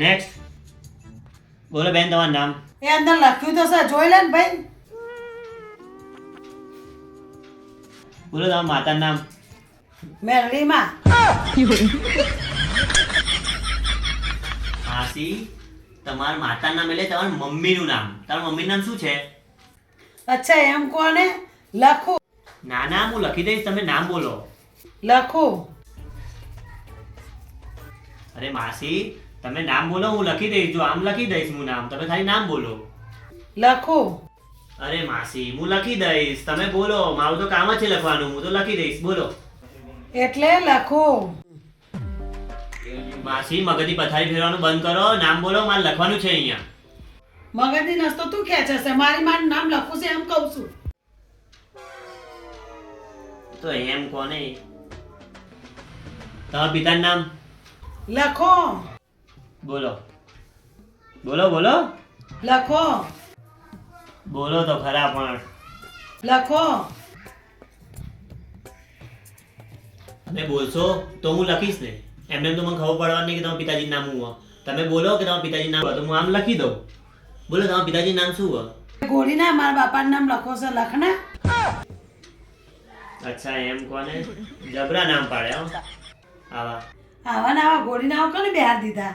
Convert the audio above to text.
Next બોલો બેન તમારું નામ? એ અંદર લખ્યું તો છે જોઈ લે ને ભાઈ. બોલો તમારા માતાનું નામ? મેરડીમાં હાસી તમારા માતાનું નામ એટલે તમારા મમ્મીનું નામ. તમારા મમ્મીનું નામ શું છે? અચ્છા એમ કોને? લખો. ના ના હું લખી દઈશ તમે નામ બોલો. લખો. અરે માસી તમે નામ બોલો હું લખી દઈશ. જો આમ લખી દઈશ હું નામ તમે ખાલી નામ બોલો. લખો. અરે માસી હું લખી દઈશ. તમે બોલો મારું તો કામ જ છે લખવાનું હું તો લખી દઈશ. બોલો. એટલે લખો. માસી મગજની પથારી ફેરવાનું બંધ કરો. નામ બોલો મારે લખવાનું છે અહીંયા. મગજની નસ્તો તું ખેંચે છે. મારી મારું નામ લખું છે એમ કહું છું. તો એમ કોને? તમારા પિતાનું નામ? લખો. બોલો. બોલો બોલો. લખો. બોલો તો ખરા પણ. લખો. તમે બોલશો તો હું લખીશ ને. એમને તો મને ખબર પડવાની કે તમારા પિતાજી નામ હું તમે બોલો કે તમારા પિતાજી નામ તો હું આમ લખી દઉં. બોલો તમારા પિતાજી નામ શું હોય? ગોળીના મારા બાપાનું નામ લખો છે લખના અચ્છા એમ કોને? જબરા નામ પાડે આવા. આવા ના આવા ગોળી ના કોને બિહાર દીધા?